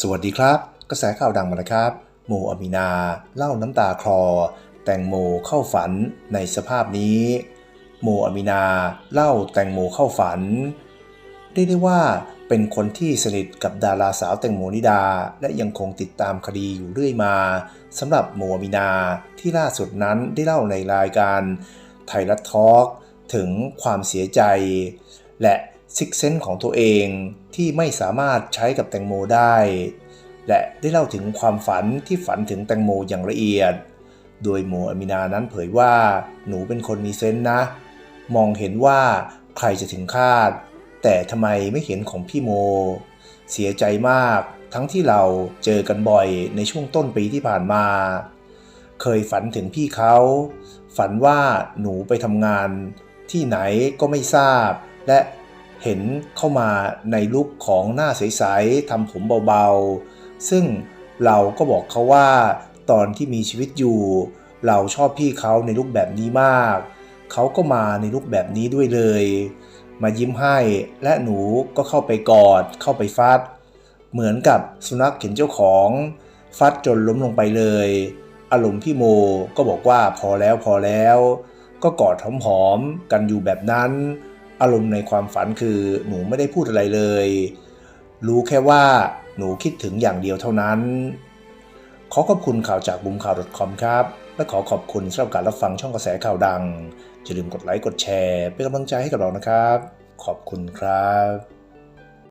สวัสดีครับ กระแสข่าวดังมานะครับ โมอามินา เล่าน้ำตาคลอ แตงโมเข้าฝันในสภาพนี้ โมอามินา เล่าแตงโมเข้าฝันเรียกได้ว่าเป็นคนที่สนิทกับดาราสาวแตงโมนิดา และยังคงติดตามคดีอยู่เรื่อยมาสำหรับโมอามินาที่ล่าสุดนั้นได้เล่าในรายการไทยรัฐทอล์กถึงความเสียใจ และ ซิกเซนของตัวเองที่ไม่สามารถใช้กับแตงโมได้ และได้เล่าถึงความฝันที่ฝันถึงแตงโมอย่างละเอียด โดยโมอามินานั้นเผยว่าหนูเป็นคนมีเซนส์นะ มองเห็นว่าใครจะถึงคาด แต่ทำไมไม่เห็นของพี่โม เสียใจมากทั้งที่เราเจอกันบ่อยในช่วงต้นปีที่ผ่านมา เคยฝันถึงพี่เขา ฝันว่าหนูไปทำงานที่ไหนก็ไม่ทราบ และ เห็นเข้ามาในลุคของหน้าใสๆทำผมเบาๆ ซึ่งเราก็บอกเขาว่า ตอนที่มีชีวิตอยู่ เราชอบพี่เขาในลุคแบบนี้มาก เขาก็มาในลุคแบบนี้ด้วยเลย มายิ้มให้และหนูก็เข้าไปกอดเข้าไปฟัด เหมือนกับสุนัขเห็นเจ้าของ ฟัดจนล้มลงไปเลย อารมณ์พี่โมก็บอกว่าพอแล้วพอแล้ว ก็กอดหอมๆกันอยู่แบบนั้น อารมณ์ในความฝันคือหนูไม่ได้พูดอะไรเลย รู้แค่ว่าหนูคิดถึงอย่างเดียวเท่านั้น ขอขอบคุณข่าวจากบุมข่าว .com ครับ และขอขอบคุณสำหรับการรับฟังช่องกระแสข่าวดังอย่าลืมกดไลค์กดแชร์ เป็นกำลังใจให้กับเรานะครับ ขอบคุณครับ